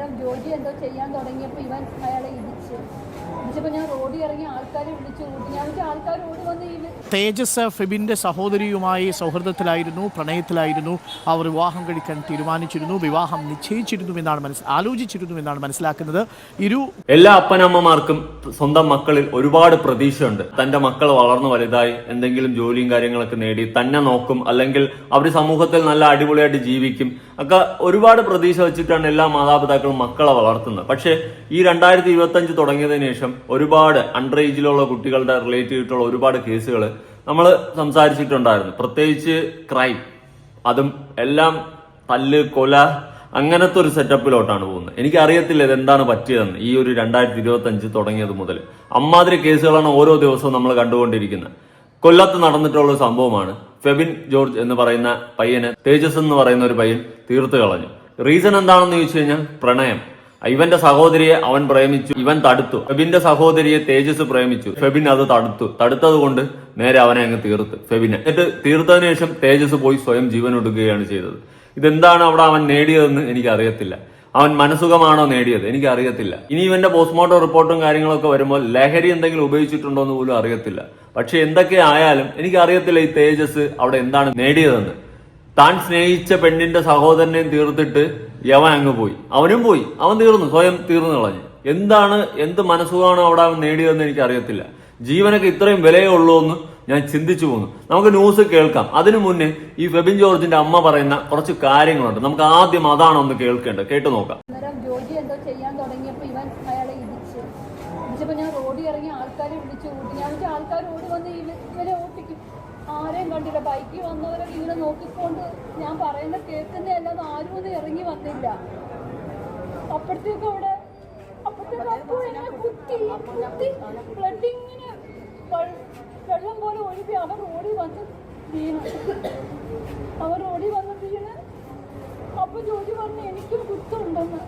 അന്നേരം ജോലി എന്തോ ചെയ്യാൻ തുടങ്ങിയപ്പോൾ ഇവൻ അയാളെ ഇടിച്ച്. ഇടിച്ചപ്പോൾ ഞാൻ റോഡിൽ ഇറങ്ങി ആൾക്കാരെ വിളിച്ചു കൂട്ടി. ഞാൻ വെച്ചാൽ ആൾക്കാർ ഓടി വന്ന് തേജസ് ഫെബിന്റെ സഹോദരിയുമായി സൗഹൃദത്തിലായിരുന്നു പ്രണയത്തിലായിരുന്നു. അവർ വിവാഹം കഴിക്കാൻ തീരുമാനിച്ചിരുന്നു. വിവാഹം നിശ്ചയിച്ചിരുന്നു എന്നാണ് മനസ്സ് ആലോചിച്ചിരുന്നു എന്നാണ് മനസ്സിലാക്കുന്നത്. ഇരു എല്ലാ അപ്പനമ്മമാർക്കും സ്വന്തം മക്കളിൽ ഒരുപാട് പ്രതീക്ഷയുണ്ട്. തന്റെ മക്കൾ വളർന്നു വലുതായി എന്തെങ്കിലും ജോലിയും കാര്യങ്ങളൊക്കെ നേടി തന്നെ നോക്കും. അല്ലെങ്കിൽ അവർ സമൂഹത്തിൽ നല്ല അടിപൊളിയായിട്ട് ജീവിക്കും. ഒക്കെ ഒരുപാട് പ്രതീക്ഷ വെച്ചിട്ടാണ് എല്ലാ മാതാപിതാക്കളും മക്കളെ വളർത്തുന്നത്. പക്ഷേ ഈ രണ്ടായിരത്തി ഇരുപത്തി അഞ്ച് തുടങ്ങിയതിനു ശേഷം ഒരുപാട് അണ്ടർ ഏജിലുള്ള കുട്ടികളുടെ റിലേറ്റ് ചെയ്തിട്ടുള്ള ഒരുപാട് കേസുകൾ നമ്മൾ സംസാരിച്ചിട്ടുണ്ടായിരുന്നു. പ്രത്യേകിച്ച് ക്രൈം അതും എല്ലാം തല്ല് കൊല അങ്ങനത്തെ ഒരു സെറ്റപ്പിലോട്ടാണ് പോകുന്നത്. എനിക്ക് അറിയത്തില്ല ഇതെന്താണ് പറ്റിയതെന്ന് ഈ ഒരു രണ്ടായിരത്തി ഇരുപത്തി അഞ്ച് തുടങ്ങിയത് മുതൽ അമ്മാതിരി കേസുകളാണ് ഓരോ ദിവസവും നമ്മൾ കണ്ടുകൊണ്ടിരിക്കുന്നത്. കൊല്ലത്ത് നടന്നിട്ടുള്ള ഒരു സംഭവമാണ് ഫെബിൻ ജോർജ് എന്ന് പറയുന്ന പയ്യന് തേജസ് എന്ന് പറയുന്ന ഒരു പയ്യൻ തീർത്തു കളഞ്ഞു. റീസൺ എന്താണെന്ന് ചോദിച്ചു കഴിഞ്ഞാൽ പ്രണയം. ഇവന്റെ സഹോദരിയെ അവൻ പ്രേമിച്ചു ഇവൻ തടുത്തു. ഫെബിന്റെ സഹോദരിയെ തേജസ് പ്രേമിച്ചു ഫെബിൻ അത് തടുത്തു. തടുത്തത് കൊണ്ട് നേരെ അവനെ അങ്ങ് തീർത്ത് ഫെബിനെ. എന്നിട്ട് തീർത്തതിനു ശേഷം തേജസ് പോയി സ്വയം ജീവൻ ഒടുക്കുകയാണ് ചെയ്തത്. ഇതെന്താണ് അവിടെ അവൻ നേടിയതെന്ന് എനിക്ക് അറിയത്തില്ല അവൻ മനസുഖമാണോ നേടിയത്? എനിക്ക് അറിയത്തില്ല ഇനി ഇവന്റെ പോസ്റ്റ്മോർട്ടം റിപ്പോർട്ടും കാര്യങ്ങളൊക്കെ വരുമ്പോൾ ലഹരി എന്തെങ്കിലും ഉപയോഗിച്ചിട്ടുണ്ടോ എന്ന് പോലും അറിയത്തില്ല. പക്ഷെ എന്തൊക്കെ ആയാലും എനിക്ക് അറിയത്തില്ല ഈ തേജസ് അവിടെ എന്താണ് നേടിയതെന്ന്. താൻ സ്നേഹിച്ച പെണ്ണിന്റെ സഹോദരനെയും തീർത്തിട്ട് യവൻ അങ്ങ് പോയി. അവനും പോയി. അവൻ തീർന്നു. സ്വയം തീർന്നു കളഞ്ഞു. എന്താണ് എന്ത് മനസ്സുഖമാണോ അവിടെ അവൻ നേടിയതെന്ന് എനിക്ക് അറിയത്തില്ല ജീവനൊക്കെ ഇത്രയും വിലയേ ഉള്ളൂ എന്ന് ഞാൻ ചിന്തിച്ചു പോന്നു. നമുക്ക് ന്യൂസ് കേൾക്കാം. അതിനു മുന്നേ ഈ ഫെബിൻ ജോർജിന്റെ അമ്മ പറയുന്ന കുറച്ച് കാര്യങ്ങളുണ്ട്. നമുക്ക് ആദ്യം അതാണ് ഒന്ന് കേൾക്കേണ്ടത്. കേട്ടു നോക്കാം അന്നേരം ജോലി എന്തോ ചെയ്യാൻ തുടങ്ങിയപ്പോൾ ഇവൻ അയാളെ ഇടിച്ച് ഇടിച്ചപ്പോൾ ഞാൻ റോഡിൽ ഇറങ്ങി ആൾക്കാരെ വിളിച്ചു കൂട്ടി ഞാൻ വെച്ചാൽ ആൾക്കാർ ഓടി വന്ന് ഈ ഇവരെ ഓട്ടിക്കും ആരെയും കണ്ടില്ല. ബൈക്കിൽ വന്നവരൊക്കെ ഇങ്ങനെ നോക്കിക്കൊണ്ട് ഞാൻ പറയുന്ന കേൾക്കുന്നതല്ലാതെ ആരും ഒന്നും ഇറങ്ങി വന്നില്ല. അപ്പോഴത്തേക്കും അവിടെ അപ്പോഴത്തേക്കും കുത്തി. കുത്തി വെള്ളം പോലെ ഒഴുകി അവർ ഓടി വന്ന് വീണു. അവർ ഓടി വന്ന് വീണ്. അപ്പൊ ജോലി പറഞ്ഞു എനിക്കും കുത്തുണ്ടെന്ന്.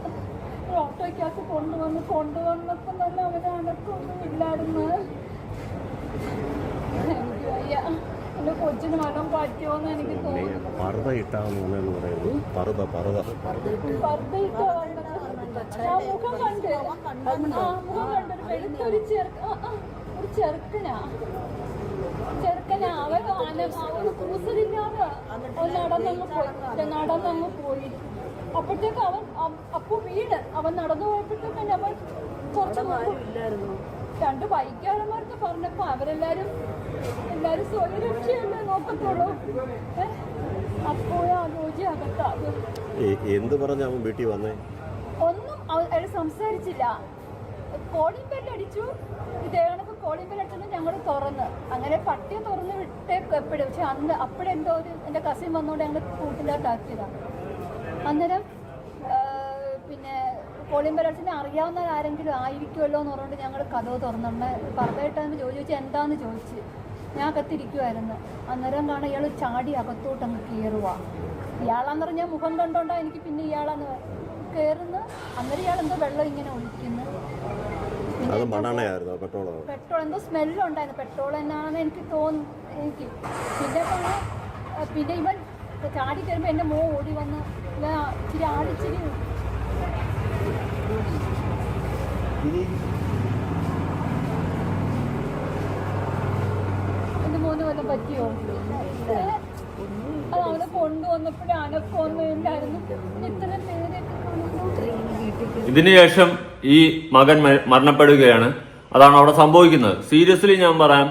ഓട്ടോയ്ക്കകത്ത് കൊണ്ടുവന്ന് കൊണ്ടുവന്നപ്പോൾ തന്നെ അവരെ അനക്കൊന്നും ഇല്ലായിരുന്നു. കൊച്ചിന് മരം പറ്റുമോന്ന് എനിക്ക് തോന്നുന്നു. പർദ്ദ ഇട്ടാന്ന് പറയുന്നത്. പർദ്ദ പർദ്ദ പർദ്ദയിട്ടാ വന്നത്. ആ മുഖം കണ്ട് ആ മുഖം കണ്ട് ഒരു വെളുത്തൊരു ചെറുക്ക ആ, ആ, ഒരു ചെറുക്കനാ. ചെറുക്കനാ അവൻ അന- അവന് കൂസലില്ലാതെ അവൻ നടന്നങ്ങ് പോയി. നടന്നങ്ങ് പോയി. അപ്പോഴത്തേക്ക് അവൻ അപ്പു വീട് അവൻ നടന്നു പോയപ്പോഴത്തേക്ക് അവൻ കുറച്ച് രണ്ട് ബൈക്കാരന്മാർക്ക് പറഞ്ഞപ്പോ അവരെല്ലാരും എല്ലാരും സ്വയരക്ഷയല്ലേ നോക്കത്തുള്ളൂ? അപ്പോഴാ ജോജി അകത്താകും. എന്ത് പറഞ്ഞ അവൻ വീട്ടിൽ വന്നേ? ഒന്നും അവർ അയാൾ സംസാരിച്ചില്ല. കോളിംഗ് ബെൽ അടിച്ചു. ഇതേ കണക്ക് കോളിംഗ് ബെൽ അടിച്ചത് ഞങ്ങൾ തുറന്ന്. അങ്ങനെ പട്ടി തുറന്ന് വിട്ടേ എപ്പോഴും. പക്ഷെ അന്ന് അപ്പോഴെന്തോ ഒരു എന്റെ കസിൻ വന്നുകൊണ്ട് ഞങ്ങൾ കൂട്ടിലോട്ടാക്കിയതാണ് അന്നേരം പിന്നെ കോളിംഗ് ബെൽ അടിച്ചിട്ട് അറിയാവുന്ന ആരെങ്കിലും ആയിരിക്കുമല്ലോ എന്ന് പറഞ്ഞുകൊണ്ട് ഞങ്ങൾ കഥവ് തുറന്നു പറഞ്ഞിട്ടെന്ന് ചോദിച്ചു എന്താന്ന് ചോദിച്ചു. ഞാൻ അകത്തിരിക്കുമായിരുന്നു അന്നേരം കാണാൻ ഇയാൾ ചാടി അകത്തോട്ട് അങ്ങ് കയറുക ഇയാളാന്ന് പറഞ്ഞാൽ മുഖം കണ്ടോണ്ടാ എനിക്ക് പിന്നെ ഇയാളാന്ന് കയറുന്ന അന്നേരം ഇയാൾ എന്തോ വെള്ളം ഇങ്ങനെ ഒഴിക്കുന്നു. പെട്രോൾ പെട്രോൾ എന്തോ സ്മെല്ലുണ്ടായിരുന്നു പെട്രോൾ എന്നാണ് എനിക്ക് തോന്നുന്നു എനിക്ക് പിന്നെ പിന്നെ ഇവൻ ചാടി കയറുമ്പോൾ എന്റെ മോ ഓടി വന്ന് ഇച്ചിരി ആടിച്ചിരി എന്റെ മോന് വല്ലതും പറ്റിയോ? അത് അവിടെ കൊണ്ടുവന്നപ്പോഴേ കാണുന്നു. ഇതിനുശേഷം ഈ മകൻ മരണപ്പെടുകയാണ്. അതാണ് അവിടെ സംഭവിക്കുന്നത്. സീരിയസ്ലി ഞാൻ പറയാം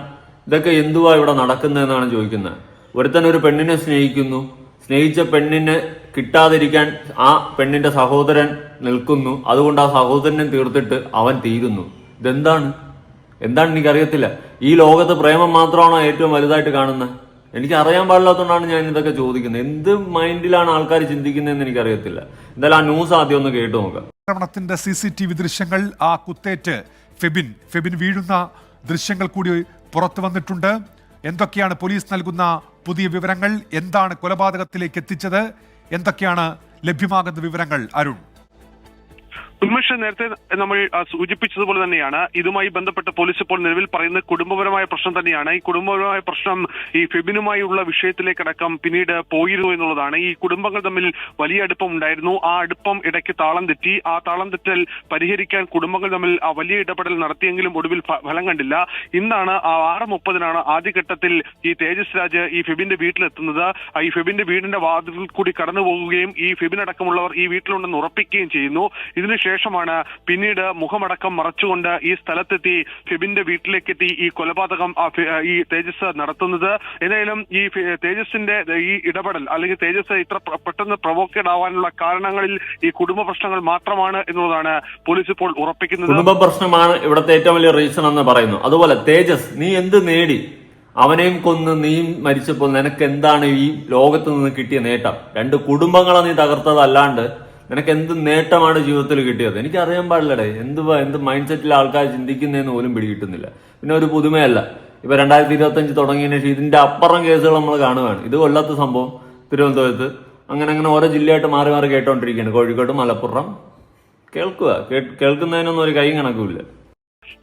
ഇതൊക്കെ എന്തുവാ ഇവിടെ നടക്കുന്നതെന്നാണ് ചോദിക്കുന്നത്. ഒരുത്തൻ ഒരു പെണ്ണിനെ സ്നേഹിക്കുന്നു. സ്നേഹിച്ച പെണ്ണിനെ കിട്ടാതിരിക്കാൻ ആ പെണ്ണിന്റെ സഹോദരൻ നിൽക്കുന്നു. അതുകൊണ്ട് ആ സഹോദരനെ തീർത്തിട്ട് അവൻ തീരുന്നു. ഇതെന്താണ്? എന്താണ് എനിക്കറിയത്തില്ല. ഈ ലോകത്ത് പ്രേമം മാത്രമാണോ ഏറ്റവും വലുതായിട്ട് കാണുന്നത്? എനിക്ക് അറിയാൻ പാടില്ലാത്തതുകൊണ്ടാണ് ഞാൻ ഇതൊക്കെ ചോദിക്കുന്നത്. എന്ത് മൈൻഡിലാണ് ആൾക്കാർ ചിന്തിക്കുന്നതെന്ന് എനിക്കറിയത്തില്ല. എന്തായാലും ആ ന്യൂസ് ആദ്യം ഒന്ന് കേട്ടു നോക്കാം. ആക്രമണത്തിന്റെ സി സി ടി വി ദൃശ്യങ്ങൾ ആ കുത്തേറ്റ് ഫെബിൻ. ഫെബിൻ വീഴുന്ന ദൃശ്യങ്ങൾ കൂടി പുറത്തു വന്നിട്ടുണ്ട്. എന്തൊക്കെയാണ് പോലീസ് നൽകുന്ന പുതിയ വിവരങ്ങൾ? എന്താണ് കൊലപാതകത്തിലേക്ക് എത്തിച്ചത്? എന്തൊക്കെയാണ് ലഭ്യമാകുന്ന വിവരങ്ങൾ? അരുൺ. ഉന്മേഷ് നേരത്തെ നമ്മൾ സൂചിപ്പിച്ചതുപോലെ തന്നെയാണ് ഇതുമായി ബന്ധപ്പെട്ട പോലീസ് ഇപ്പോൾ നിലവിൽ പറയുന്നത് കുടുംബപരമായ പ്രശ്നം തന്നെയാണ്. ഈ കുടുംബപരമായ പ്രശ്നം ഈ ഫെബിനുമായുള്ള വിഷയത്തിലേക്കടക്കം പിന്നീട് പോയിരുന്നു എന്നുള്ളതാണ്. ഈ കുടുംബങ്ങൾ തമ്മിൽ വലിയ അടുപ്പം ഉണ്ടായിരുന്നു. ആ അടുപ്പം ഇടയ്ക്ക് താളം തെറ്റി. ആ താളം തെറ്റൽ പരിഹരിക്കാൻ കുടുംബങ്ങൾ തമ്മിൽ വലിയ ഇടപെടൽ നടത്തിയെങ്കിലും ഒടുവിൽ ഫലം കണ്ടില്ല. ഇന്നാണ് ആറ് മുപ്പതിനാണ് ആദ്യഘട്ടത്തിൽ ഈ തേജസ് രാജ് ഈ ഫെബിന്റെ വീട്ടിലെത്തുന്നത്. ഈ ഫെബിന്റെ വീടിന്റെ വാതിൽ കൂടി കടന്നു പോകുകയും ഈ ഫെബിനടക്കമുള്ളവർ ഈ വീട്ടിലുണ്ടെന്ന് ഉറപ്പിക്കുകയും ചെയ്യുന്നു. ഇതിനുശേഷമാണ് പിന്നീട് മുഖമടക്കം മറച്ചുകൊണ്ട് ഈ സ്ഥലത്തെത്തി ഫിബിന്റെ വീട്ടിലേക്കെത്തി ഈ കൊലപാതകം ഈ തേജസ് നടത്തുന്നത്. ഏതായാലും ഈ തേജസിന്റെ ഈ ഇടപെടൽ അല്ലെങ്കിൽ തേജസ് ഇത്ര പെട്ടെന്ന് പ്രൊവോക്കേഡ് ആവാനുള്ള കാരണങ്ങളിൽ ഈ കുടുംബ പ്രശ്നങ്ങൾ മാത്രമാണ് എന്നുള്ളതാണ് പോലീസ് ഇപ്പോൾ ഉറപ്പിക്കുന്നത്. കുടുംബ പ്രശ്നമാണ് ഇവിടുത്തെ ഏറ്റവും വലിയ റീസൺ എന്ന് പറയുന്നു. അതുപോലെ തേജസ് നീ എന്ത് നേടി? അവനെയും കൊന്ന് നീയും മരിച്ചപ്പോൾ നിനക്ക് എന്താണ് ഈ ലോകത്ത് നിന്ന് കിട്ടിയ നേട്ടം? രണ്ട് കുടുംബങ്ങളെ നീ തകർത്തതല്ലാണ്ട് നിനക്ക് എന്ത് നേട്ടമാണ് ജീവിതത്തിൽ കിട്ടിയത്? എനിക്ക് അറിയാൻ പാടില്ലടേ. എന്ത് എന്ത് മൈൻഡ് സെറ്റിൽ ആൾക്കാർ ചിന്തിക്കുന്നതെന്ന് പോലും പിടികിട്ടുന്നില്ല. പിന്നെ ഒരു പുതുമയല്ല. ഇപ്പൊ രണ്ടായിരത്തി ഇരുപത്തി അഞ്ച് തുടങ്ങിയതിന് ശേഷം ഇതിന്റെ അപ്പുറം കേസുകൾ നമ്മൾ കാണുകയാണ്. ഇത് കൊല്ലാത്ത സംഭവം. തിരുവനന്തപുരത്ത്. അങ്ങനെ അങ്ങനെ ഓരോ ജില്ലയായിട്ട് മാറി മാറി കേട്ടോണ്ടിരിക്കുകയാണ്. കോഴിക്കോട് മലപ്പുറം. കേൾക്കുക. കേൾക്കുന്നതിനൊന്നും ഒരു കൈ കണക്കുമില്ല.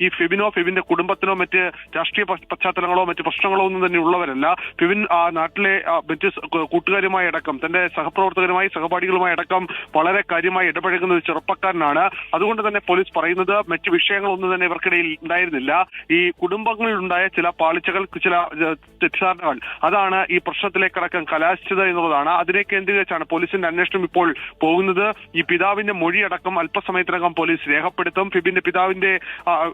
ഈ ഫിബിനോ ഫിബിന്റെ കുടുംബത്തിനോ മറ്റ് രാഷ്ട്രീയ പശ്ച- പശ്ചാത്തലങ്ങളോ മറ്റ് പ്രശ്നങ്ങളോ ഒന്നും തന്നെ ഉള്ളവരല്ല. ഫിബിൻ ആ നാട്ടിലെ മറ്റ് കൂട്ടുകാരുമായി അടക്കം തന്റെ സഹപ്രവർത്തകരുമായി സഹപാഠികളുമായി അടക്കം വളരെ കാര്യമായി ഇടപഴകുന്ന ഒരു ചെറുപ്പക്കാരനാണ്. അതുകൊണ്ട് തന്നെ പോലീസ് പറയുന്നത് മറ്റ് വിഷയങ്ങളൊന്നും തന്നെ ഇവർക്കിടയിൽ ഉണ്ടായിരുന്നില്ല. ഈ കുടുംബങ്ങളിലുണ്ടായ ചില പാളിച്ചകൾ ചില തെറ്റിദ്ധാരണകൾ അതാണ് ഈ പ്രശ്നത്തിലേക്കടക്കം കലാശിച്ചത് എന്നുള്ളതാണ്. അതിനെ കേന്ദ്രീകരിച്ചാണ് പോലീസിന്റെ അന്വേഷണം ഇപ്പോൾ പോകുന്നത്. ഈ പിതാവിന്റെ മൊഴിയടക്കം അല്പസമയത്തിനകം പോലീസ് രേഖപ്പെടുത്തും. ഫിബിന്റെ പിതാവിന്റെ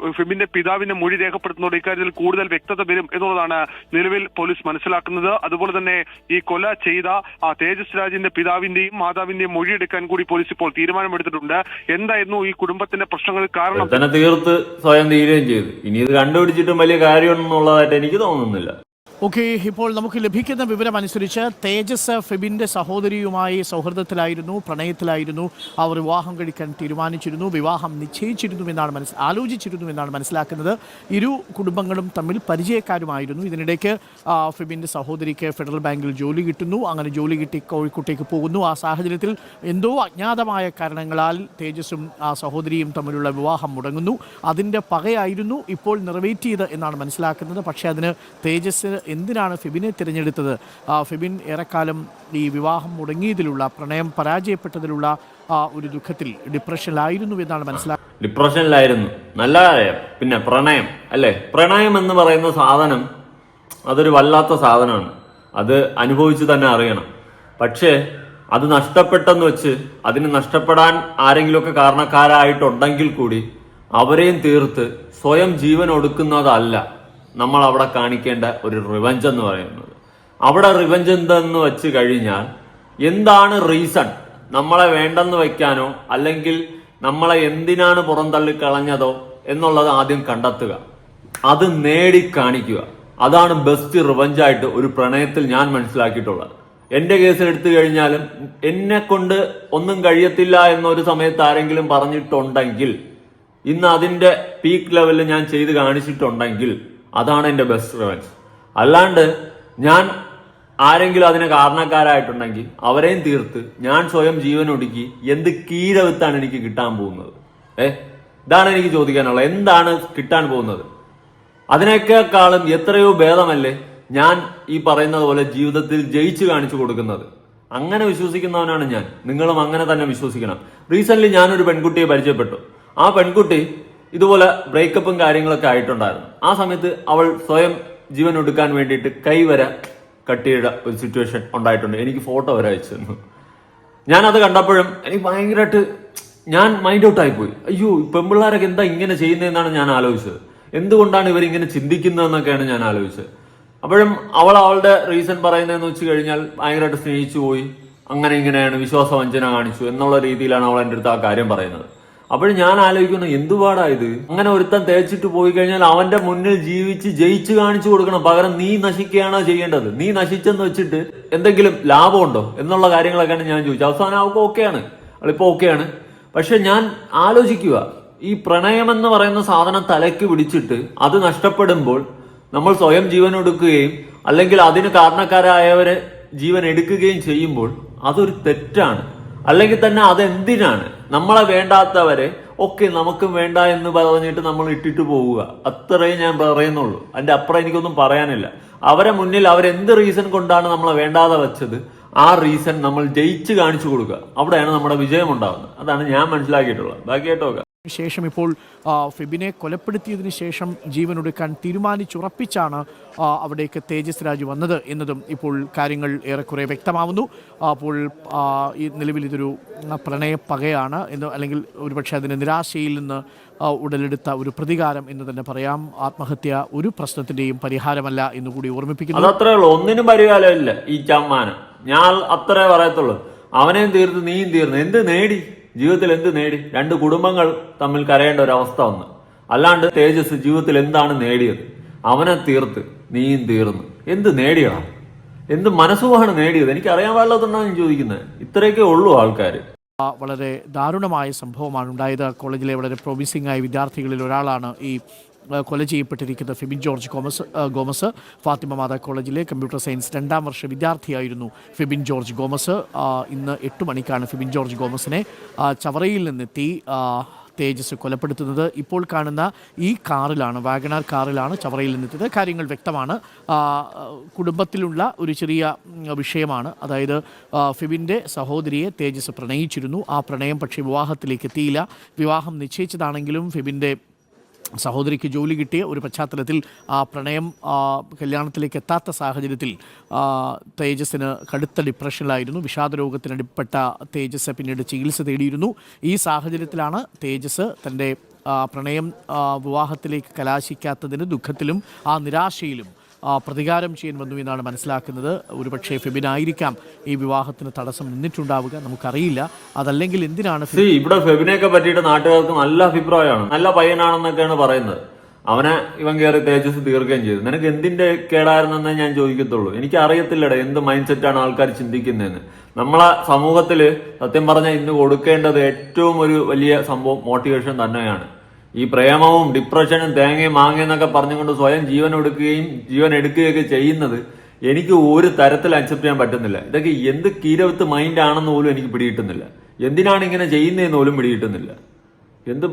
ആ, ഫിബിന്റെ പിതാവിന്റെ മൊഴി രേഖപ്പെടുത്തുന്നതോടെ ഇക്കാര്യത്തിൽ കൂടുതൽ വ്യക്തത വരും എന്നുള്ളതാണ് നിലവിൽ പോലീസ് മനസ്സിലാക്കുന്നത്. അതുപോലെ തന്നെ ഈ കൊല ചെയ്ത ആ തേജസ് രാജിന്റെ പിതാവിന്റെയും മാതാവിന്റെയും മൊഴിയെടുക്കാൻ കൂടി പോലീസ് ഇപ്പോൾ തീരുമാനമെടുത്തിട്ടുണ്ട്. എന്തായിരുന്നു ഈ കുടുംബത്തിന്റെ പ്രശ്നങ്ങൾ കാരണം? തന്നെ തീർത്ത് സ്വയം തീരുകയും ചെയ്തു. ഇനി ഇത് കണ്ടുപിടിച്ചിട്ടും വലിയ കാര്യമൊന്നുള്ളതായിട്ട് എനിക്ക് തോന്നുന്നില്ല. ഓക്കെ ഇപ്പോൾ നമുക്ക് ലഭിക്കുന്ന വിവരം അനുസരിച്ച് തേജസ് ഫെബിന്റെ സഹോദരിയുമായി സൗഹൃദത്തിലായിരുന്നു പ്രണയത്തിലായിരുന്നു. അവർ വിവാഹം കഴിക്കാൻ തീരുമാനിച്ചിരുന്നു. വിവാഹം നിശ്ചയിച്ചിരുന്നു എന്നാണ് മനസ്സ് ആലോചിച്ചിരുന്നുവെന്നാണ് മനസ്സിലാക്കുന്നത്. ഇരു കുടുംബങ്ങളും തമ്മിൽ പരിചയക്കാരുമായിരുന്നു. ഇതിനിടയ്ക്ക് ഫെബിന്റെ സഹോദരിക്ക് ഫെഡറൽ ബാങ്കിൽ ജോലി കിട്ടുന്നു. അങ്ങനെ ജോലി കിട്ടി കോഴിക്കോട്ടേക്ക് പോകുന്നു. ആ സാഹചര്യത്തിൽ എന്തോ അജ്ഞാതമായ കാരണങ്ങളാൽ തേജസും ആ സഹോദരിയും തമ്മിലുള്ള വിവാഹം മുടങ്ങുന്നു. അതിന്റെ പകയായിരുന്നു ഇപ്പോൾ നിറവേറ്റിയത് എന്നാണ് മനസ്സിലാക്കുന്നത്. പക്ഷേ അതിന് തേജസ് എന്തിനാണ് ഫിബിനെ തിരഞ്ഞെടുത്തത്? ഫിബിൻ ഏറെക്കാലം ഈ വിവാഹം മുടങ്ങിയതിലുള്ള പ്രണയം പരാജയപ്പെട്ടതിലുള്ള ഒരു ദുഃഖത്തിൽ ഡിപ്രഷനിലായിരുന്നു എന്നാണ് മനസ്സിലാക്കുന്നത് ഡിപ്രഷനിലായിരുന്നു. നല്ല പിന്നെ പ്രണയം അല്ലേ? പ്രണയം എന്ന് പറയുന്ന സാധനം അതൊരു വല്ലാത്ത സാധനമാണ്. അത് അനുഭവിച്ച് തന്നെ അറിയണം. പക്ഷേ അത് നഷ്ടപ്പെട്ടെന്ന് വെച്ച് അതിന് നഷ്ടപ്പെടാൻ ആരെങ്കിലുമൊക്കെ കാരണക്കാരായിട്ടുണ്ടെങ്കിൽ കൂടി അവരെയും തീർത്ത് സ്വയം ജീവൻ ഒടുക്കുന്നതല്ല. നമ്മൾ അവിടെ കാണിക്കേണ്ട ഒരു റിവഞ്ച് എന്ന് പറയുന്നത്. അവിടെ റിവഞ്ച് എന്തെന്ന് വെച്ച് കഴിഞ്ഞാൽ എന്താണ് റീസൺ നമ്മളെ വേണ്ടെന്ന് വയ്ക്കാനോ അല്ലെങ്കിൽ നമ്മളെ എന്തിനാണ് പുറന്തള്ളിക്കളഞ്ഞതോ എന്നുള്ളത് ആദ്യം കണ്ടെത്തുക. അത് നേടിക്കാണിക്കുക അതാണ് ബെസ്റ്റ് റിവഞ്ചായിട്ട് ഒരു പ്രണയത്തിൽ ഞാൻ മനസ്സിലാക്കിയിട്ടുള്ളത്. എന്റെ കേസിൽ എടുത്തു കഴിഞ്ഞാലും എന്നെ കൊണ്ട് ഒന്നും കഴിയത്തില്ല എന്നൊരു സമയത്ത് ആരെങ്കിലും പറഞ്ഞിട്ടുണ്ടെങ്കിൽ ഇന്ന് അതിന്റെ പീക്ക് ലെവലിൽ ഞാൻ ചെയ്ത് കാണിച്ചിട്ടുണ്ടെങ്കിൽ അതാണ് എന്റെ ബെസ്റ്റ് റിവൻസ് അല്ലാണ്ട് ഞാൻ ആരെങ്കിലും അതിന് കാരണക്കാരായിട്ടുണ്ടെങ്കിൽ അവരെയും തീർത്ത് ഞാൻ സ്വയം ജീവൻ ഒടുക്കി എന്ത് കീഴവിത്താണ് എനിക്ക് കിട്ടാൻ പോകുന്നത്? ഏ? ഇതാണ് എനിക്ക് ചോദിക്കാനുള്ളത്. എന്താണ് കിട്ടാൻ പോകുന്നത്? അതിനേക്കാളും എത്രയോ ഭേദമല്ലേ ഞാൻ ഈ പറയുന്നത് പോലെ ജീവിതത്തിൽ ജയിച്ചു കാണിച്ചു കൊടുക്കുന്നത്. അങ്ങനെ വിശ്വസിക്കുന്നവനാണ് ഞാൻ. നിങ്ങളും അങ്ങനെ തന്നെ വിശ്വസിക്കണം. റീസെന്റ് ഞാനൊരു പെൺകുട്ടിയെ പരിചയപ്പെട്ടു. ആ പെൺകുട്ടി ഇതുപോലെ ബ്രേക്കപ്പും കാര്യങ്ങളൊക്കെ ആയിട്ടുണ്ടായിരുന്നു. ആ സമയത്ത് അവൾ സ്വയം ജീവൻ ഒടുക്കാൻ വേണ്ടിയിട്ട് കൈവര കട്ടിയുടെ ഒരു സിറ്റുവേഷൻ ഉണ്ടായിട്ടുണ്ട്. എനിക്ക് ഫോട്ടോ വരെ അയച്ചു തന്നു ഞാനത് കണ്ടപ്പോഴും എനിക്ക് ഭയങ്കരമായിട്ട് ഞാൻ മൈൻഡ് ഔട്ട് ആയിപ്പോയി അയ്യോ പെമ്പിള്ളാരൊക്കെ എന്താ ഇങ്ങനെ ചെയ്യുന്നതെന്നാണ് ഞാൻ ആലോചിച്ചത്. എന്തുകൊണ്ടാണ് ഇവർ ഇങ്ങനെ ചിന്തിക്കുന്നതെന്നൊക്കെയാണ് ഞാൻ ആലോചിച്ചത്. അപ്പോഴും അവൾ അവളുടെ റീസൺ പറയുന്നതെന്ന് വെച്ച് കഴിഞ്ഞാൽ ഭയങ്കരമായിട്ട് സ്നേഹിച്ചു പോയി. അങ്ങനെ ഇങ്ങനെയാണ് വിശ്വാസവഞ്ചന കാണിച്ചു എന്നുള്ള രീതിയിലാണ് അവൾ എന്റെ അടുത്ത് ആ കാര്യം പറയുന്നത്. അപ്പോഴും ഞാൻ ആലോചിക്കുന്നു എന്തുപാടാ ഇത്? അങ്ങനെ ഒരുത്തൻ തേച്ചിട്ട് പോയി കഴിഞ്ഞാൽ അവന്റെ മുന്നിൽ ജീവിച്ച് ജയിച്ചു കാണിച്ചു കൊടുക്കണം. പകരം നീ നശിക്കുകയാണോ ചെയ്യേണ്ടത്? നീ നശിച്ചെന്ന് വെച്ചിട്ട് എന്തെങ്കിലും ലാഭമുണ്ടോ? എന്നുള്ള കാര്യങ്ങളൊക്കെയാണ് ഞാൻ ചോദിച്ചത്. അവസാനം അവൾക്ക് ഓക്കെയാണ്. അവളിപ്പോ ഓക്കെയാണ്. പക്ഷെ ഞാൻ ആലോചിക്കുക ഈ പ്രണയം എന്ന് പറയുന്ന സാധനം തലയ്ക്ക് പിടിച്ചിട്ട് അത് നഷ്ടപ്പെടുമ്പോൾ നമ്മൾ സ്വയം ജീവൻ എടുക്കുകയും അല്ലെങ്കിൽ അതിന് കാരണക്കാരായവരെ ജീവൻ എടുക്കുകയും ചെയ്യുമ്പോൾ അതൊരു തെറ്റാണ്. അല്ലെങ്കിൽ തന്നെ അതെന്തിനാണ്? നമ്മളെ വേണ്ടാത്തവരെ ഒക്കെ നമുക്കും വേണ്ട എന്ന് പറഞ്ഞിട്ട് നമ്മൾ ഇട്ടിട്ട് പോവുക. അത്രയും ഞാൻ പറയുന്നുള്ളൂ. അതിന്റെ അപ്പുറം എനിക്കൊന്നും പറയാനില്ല. അവരെ മുന്നിൽ അവരെന്ത് റീസൺ കൊണ്ടാണ് നമ്മളെ വേണ്ടാതെ വെച്ചത്? ആ റീസൺ നമ്മൾ ജയിച്ച് കാണിച്ചു കൊടുക്കുക. അവിടെയാണ് നമ്മുടെ വിജയം ഉണ്ടാകുന്നത് അതാണ് ഞാൻ മനസ്സിലാക്കിയിട്ടുള്ളത്. ബാക്കിയായിട്ട് നോക്കാം ശേഷം ഇപ്പോൾ ഫിബിനെ കൊലപ്പെടുത്തിയതിനു ശേഷം ജീവനൊടുക്കാൻ തീരുമാനിച്ചുറപ്പിച്ചാണ് അവിടേക്ക് തേജസ് രാജ് വന്നത് എന്നതും ഇപ്പോൾ കാര്യങ്ങൾ ഏറെക്കുറെ വ്യക്തമാവുന്നു. അപ്പോൾ ഈ നിലവിൽ ഇതൊരു പ്രണയ പകയാണ് എന്ന് അല്ലെങ്കിൽ ഒരുപക്ഷെ അതിന് നിരാശയിൽ നിന്ന് ഉടലെടുത്ത ഒരു പ്രതികാരം എന്ന് തന്നെ പറയാം. ആത്മഹത്യ ഒരു പ്രശ്നത്തിന്റെയും പരിഹാരമല്ല എന്ന് കൂടി ഓർമ്മിപ്പിക്കുന്നു. അതത്രേ ഒന്നിനും പരിഹാരമില്ല ഈ ചമ്മാനം. ഞാൻ അത്രേ പറയത്തുള്ളൂ. അവനെയും തീർത്ത് നീയും തീർന്നു. എന്ത് നേടി? ജീവിതത്തിൽ എന്ത് നേടി? രണ്ട് കുടുംബങ്ങൾ തമ്മിൽ കരയേണ്ട ഒരു അവസ്ഥ വന്ന്. അല്ലാണ്ട് തേജസ് ജീവിതത്തിൽ എന്താണ് നേടിയത്? അവനെ തീർത്ത് നീയും തീർന്നു. എന്ത് നേടിയടാ എന്ത് മനസ്സുമാണ് നേടിയത്? എനിക്ക് അറിയാൻ പാടില്ലാത്തതുകൊണ്ടാണ് ഞാൻ ചോദിക്കുന്നത്. ഇത്രയൊക്കെ ഉള്ളൂ ആൾക്കാർ വളരെ ദാരുണമായ സംഭവമാണ് ഉണ്ടായത്. കോളേജിലെ വളരെ പ്രോമിസിംഗ് ആയ വിദ്യാർത്ഥികളിൽ ഒരാളാണ് ഈ കൊല ചെയ്യപ്പെട്ടിരിക്കുന്ന Febin George Gomez Gomez Fathima മാതാ കോളേജിലെ കമ്പ്യൂട്ടർ സയൻസ് രണ്ടാം വർഷ വിദ്യാർത്ഥിയായിരുന്നു ഫെബിൻ ജോർജ് ഗോമസ്. ഇന്ന് എട്ട് മണിക്കാണ് ഫെബിൻ ജോർജ് ഗോമസിനെ ചവറയിൽ നിന്നെത്തി തേജസ് കൊലപ്പെടുത്തുന്നത്. ഇപ്പോൾ കാണുന്ന ഈ കാറിലാണ് വാഗണാർ കാറിലാണ് ചവറയിൽ നിന്നെത്തിയത്. കാര്യങ്ങൾ വ്യക്തമാണ്. കുടുംബത്തിലുള്ള ഒരു ചെറിയ വിഷയമാണ്. അതായത് ഫിബിന്റെ സഹോദരിയെ തേജസ് പ്രണയിച്ചിരുന്നു. ആ പ്രണയം പക്ഷേ വിവാഹത്തിലേക്ക് എത്തിയില്ല. വിവാഹം നിശ്ചയിച്ചതാണെങ്കിലും ഫിബിന്റെ സഹോദരിക്ക് ജോലി കിട്ടിയ ഒരു പശ്ചാത്തലത്തിൽ ആ പ്രണയം കല്യാണത്തിലേക്ക് എത്താത്ത സാഹചര്യത്തിൽ തേജസ്സിന് കടുത്ത ഡിപ്രഷനിലായിരുന്നു. വിഷാദരോഗത്തിനടിപ്പെട്ട തേജസ് പിന്നീട് ചികിത്സ തേടിയിരുന്നു. ഈ സാഹചര്യത്തിലാണ് തേജസ് തന്റെ പ്രണയം വിവാഹത്തിലേക്ക് കലാശിക്കാത്തതിന് ദുഃഖത്തിലും ആ നിരാശയിലും പ്രതികാരം ചെയ്യാൻ വന്നു എന്നാണ് മനസ്സിലാക്കുന്നത്. ഒരുപക്ഷെ ഫെബിനായിരിക്കാം ഈ വിവാഹത്തിന് തടസ്സം നിന്നിട്ടുണ്ടാവുക. നമുക്കറിയില്ല. അതല്ലെങ്കിൽ എന്തിനാണ് ഇവിടെ ഫെബിനെയൊക്കെ പറ്റിയിട്ട് നാട്ടുകാർക്ക് നല്ല അഭിപ്രായമാണ്. നല്ല പയ്യനാണെന്നൊക്കെയാണ് പറയുന്നത്. അവനെ ഇവൻ കയറി തേജസ് തീർക്കുകയും ചെയ്തു. നിനക്ക് എന്തിന്റെ കേടായിരുന്നെന്നേ ഞാൻ ചോദിക്കത്തുള്ളൂ. എനിക്ക് അറിയത്തില്ലട എന്ത് മൈൻഡ് സെറ്റാണ് ആൾക്കാർ ചിന്തിക്കുന്നതെന്ന്. നമ്മളെ സമൂഹത്തിൽ സത്യം പറഞ്ഞാൽ ഇന്ന് കൊടുക്കേണ്ടത് ഏറ്റവും ഒരു വലിയ സംഭവം മോട്ടിവേഷൻ തന്നെയാണ്. ഈ പ്രേമവും ഡിപ്രഷനും തേങ്ങയും മാങ്ങയും എന്നൊക്കെ പറഞ്ഞുകൊണ്ട് സ്വയം ജീവൻ എടുക്കുകയും ജീവൻ എടുക്കുകയൊക്കെ ചെയ്യുന്നത് എനിക്ക് ഒരു തരത്തിൽ അക്സെപ്റ്റ് ചെയ്യാൻ പറ്റുന്നില്ല. ഇതൊക്കെ എന്ത് കീരവത്ത് മൈൻഡ് ആണെന്ന് പോലും എനിക്ക് പിടികിട്ടുന്നില്ല. എന്തിനാണ് ഇങ്ങനെ ചെയ്യുന്നതെന്ന് പോലും പിടികിട്ടുന്നില്ല. എന്ത്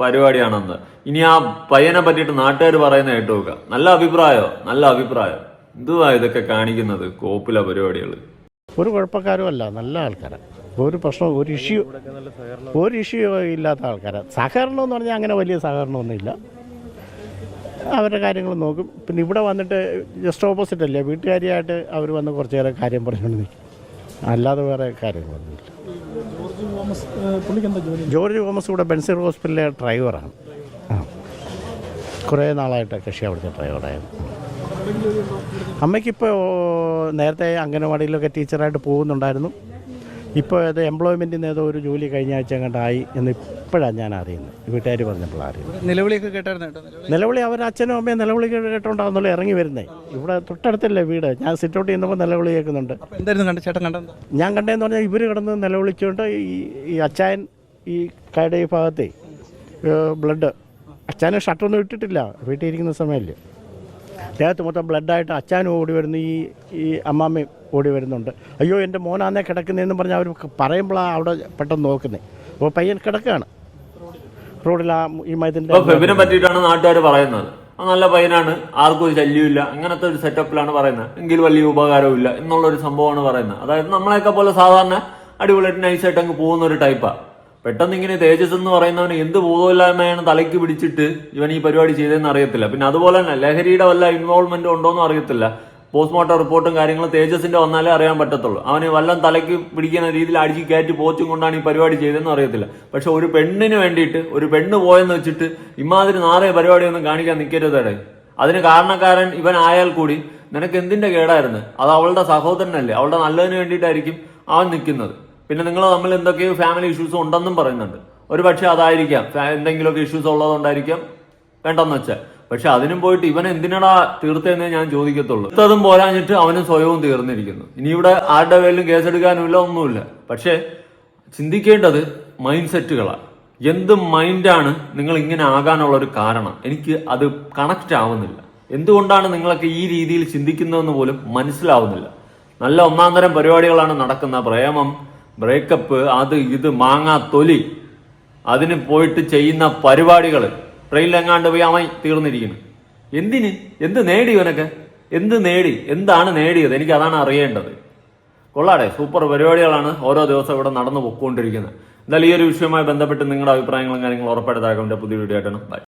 പരിപാടിയാണെന്ന്. ഇനി ആ പയ്യനെ പറ്റിയിട്ട് നാട്ടുകാർ പറയുന്ന കേട്ടു നോക്കുക. നല്ല അഭിപ്രായോ നല്ല അഭിപ്രായം. എന്തുവാ ഇതൊക്കെ കാണിക്കുന്നത്? കോപ്പില പരിപാടികൾ ഒരു കുഴപ്പക്കാരും അല്ല. നല്ല ആൾക്കാരാണ് ഒരു പ്രശ്നം ഒരു ഇഷ്യൂ ഒരു ഇഷ്യൂ ഇല്ലാത്ത ആൾക്കാരാണ് സഹകരണം എന്ന് പറഞ്ഞാൽ അങ്ങനെ വലിയ സഹകരണമൊന്നുമില്ല. അവരുടെ കാര്യങ്ങൾ നോക്കും. പിന്നെ ഇവിടെ വന്നിട്ട് ജസ്റ്റ് ഓപ്പോസിറ്റ് അല്ലേ? വീട്ടുകാരിയായിട്ട് അവർ വന്ന് കുറച്ചേറെ നേരം കാര്യം പറഞ്ഞുകൊണ്ട് നിൽക്കും അല്ലാതെ വേറെ കാര്യങ്ങളൊന്നുമില്ല. ജോർജ് തോമസ് ഇവിടെ ബെൻസിർ ഹോസ്പിറ്റലിലെ ഡ്രൈവറാണ്. ആ. കുറേ നാളായിട്ട് കൃഷി അവിടുത്തെ ഡ്രൈവറായിരുന്നു. അമ്മയ്ക്കിപ്പോൾ നേരത്തെ അംഗനവാടിയിലൊക്കെ ടീച്ചറായിട്ട് പോകുന്നുണ്ടായിരുന്നു. ഇപ്പോൾ അത് എംപ്ലോയ്മെന്റിൽ നിന്ന് ഏതോ ഒരു ജോലി കഴിഞ്ഞ ആഴ്ച കണ്ടായി എന്ന് ഇപ്പോഴാണ് ഞാൻ അറിയുന്നത്. വീട്ടുകാർ പറഞ്ഞപ്പോഴാണ് അറിയുന്നത്. നിലവിളിയൊക്കെ കേട്ടായിരുന്നു കേട്ടോ നിലവിളി. അവർ അച്ഛനും അമ്മയും നിലവിളി കേട്ടോണ്ടാവുന്നല്ലോ ഇറങ്ങി വരുന്നേ? ഇവിടെ തൊട്ടടുത്തല്ലേ വീട്. ഞാൻ സിറ്റ് ഔട്ട് ചെയ്യുന്നപ്പോൾ നിലവിളി കേൾക്കുന്നുണ്ട്. എന്തായിരുന്നു ചേട്ടൻ കണ്ടത്? ഞാൻ കണ്ടതെന്ന് പറഞ്ഞാൽ ഇവർ കിടന്ന് നിലവിളിച്ചുകൊണ്ട് ഈ ഈ അച്ചായൻ ഈ കൈയുടെ ഈ ഭാഗത്തെ ബ്ലഡ് അച്ചായന് ഷട്ടറൊന്നും ഇട്ടിട്ടില്ല. വീട്ടിൽ ഇരിക്കുന്ന സമയമല്ലേ ദേഹത്ത് മൊത്തം ബ്ലഡായിട്ട് അച്ചാനും ഓടി വരുന്നു. ഈ ഈ അമ്മാമ്മയും ഓടി വരുന്നുണ്ട്. അയ്യോ എന്റെ മോനാന്നേ കിടക്കുന്നതെന്ന് പറഞ്ഞാൽ അവർ പറയുമ്പോഴാണ് അവിടെ പെട്ടെന്ന് നോക്കുന്നത് അപ്പോൾ പയ്യൻ കിടക്കുകയാണ്. റോഡിൽ ഈ ഫെബിനെ പറ്റിയിട്ടാണ് നാട്ടുകാർ പറയുന്നത്. നല്ല പയ്യനാണ് ആർക്കും ഒരു ശല്യമില്ല അങ്ങനത്തെ ഒരു സെറ്റപ്പിലാണ് പറയുന്നത്. എങ്കിൽ വലിയ ഉപകാരവും ഇല്ല എന്നുള്ള ഒരു സംഭവമാണ് പറയുന്നത്. അതായത് നമ്മളെയൊക്കെ പോലെ സാധാരണ അടിപൊളിയായിട്ട് നൈസായിട്ട് അങ്ങ് പോകുന്ന ഒരു ടൈപ്പാ പെട്ടെന്ന് ഇങ്ങനെ തേജസ് എന്ന് പറയുന്നവന് എന്ത് ബോധമില്ലായ്മയാണ് തലയ്ക്ക് പിടിച്ചിട്ട് ഇവൻ ഈ പരിപാടി ചെയ്തതെന്ന് അറിയത്തില്ല. പിന്നെ അതുപോലെ തന്നെ ലഹരിയുടെ വല്ല ഇൻവോൾവ്മെന്റ് ഉണ്ടോന്നും അറിയത്തില്ല. പോസ്റ്റ്മോർട്ടം റിപ്പോർട്ടും കാര്യങ്ങളും തേജസിന്റെ വന്നാലേ അറിയാൻ പറ്റത്തുള്ളൂ. അവന് വല്ലം തലയ്ക്ക് പിടിക്കുന്ന രീതിയിൽ അടിച്ച് കയറ്റി പോച്ചും കൊണ്ടാണ് ഈ പരിപാടി ചെയ്തതെന്ന് അറിയത്തില്ല. പക്ഷെ ഒരു പെണ്ണിന് വേണ്ടിയിട്ട് ഒരു പെണ്ണ് പോയെന്ന് വെച്ചിട്ട് ഇമാതിരി നാളെ പരിപാടിയൊന്നും കാണിക്കാൻ നിൽക്കരുതടേ. അതിന് കാരണക്കാരൻ ഇവൻ ആയാൽ കൂടി നിനക്ക് എന്തിന്റെ കേടായിരുന്നു? അത് അവളുടെ സഹോദരനല്ലേ? അവളുടെ നല്ലതിന് വേണ്ടിയിട്ടായിരിക്കും അവൻ നിൽക്കുന്നത്. പിന്നെ നിങ്ങൾ തമ്മിൽ എന്തൊക്കെയോ ഫാമിലി ഇഷ്യൂസ് ഉണ്ടെന്നും പറയുന്നുണ്ട്. ഒരു പക്ഷെ അതായിരിക്കാം എന്തെങ്കിലുമൊക്കെ ഇഷ്യൂസ് ഉള്ളതുകൊണ്ടായിരിക്കാം വേണ്ടെന്ന് വെച്ചാൽ. പക്ഷെ അതിനും പോയിട്ട് ഇവൻ എന്തിനടാ തീർത്തതെന്നേ ഞാൻ ചോദിക്കത്തുള്ളൂ. തീർത്തതും പോരാഞ്ഞിട്ട് അവനും സ്വയവും തീർന്നിരിക്കുന്നു. ഇനി ഇവിടെ ആരുടെ പേരിലും കേസെടുക്കാനുമില്ല ഒന്നുമില്ല. പക്ഷേ ചിന്തിക്കേണ്ടത് മൈൻഡ് സെറ്റുകളാണ് എന്ത് മൈൻഡാണ് നിങ്ങൾ ഇങ്ങനെ ആകാനുള്ള ഒരു കാരണം? എനിക്ക് അത് കണക്റ്റ് ആവുന്നില്ല. എന്തുകൊണ്ടാണ് നിങ്ങളൊക്കെ ഈ രീതിയിൽ ചിന്തിക്കുന്നതെന്ന് പോലും മനസ്സിലാവുന്നില്ല? നല്ല ഒന്നാം തരം പരിപാടികളാണ് നടക്കുന്ന പ്രേമം ബ്രേക്കപ്പ് അത് ഇത് മാങ്ങാ തൊലി. അതിന് പോയിട്ട് ചെയ്യുന്ന പരിപാടികൾ ട്രെയിനിലെങ്ങാണ്ട് പോയി അവൻ തീർന്നിരിക്കുന്നു. എന്തിന്? എന്ത് നേടി ഇവനൊക്കെ? എന്ത് നേടി? എന്താണ് നേടിയത്? എനിക്ക് അതാണ് അറിയേണ്ടത്. കൊള്ളാടെ സൂപ്പർ പരിപാടികളാണ് ഓരോ ദിവസം ഇവിടെ നടന്നു പൊക്കോണ്ടിരിക്കുന്നത്. എന്തായാലും ഈ ഒരു വിഷയവുമായി ബന്ധപ്പെട്ട് നിങ്ങളുടെ അഭിപ്രായങ്ങളും കാര്യങ്ങളും ഉറപ്പായിട്ട് പുതിയ വീഡിയോ ആയിട്ടാണ് ബൈ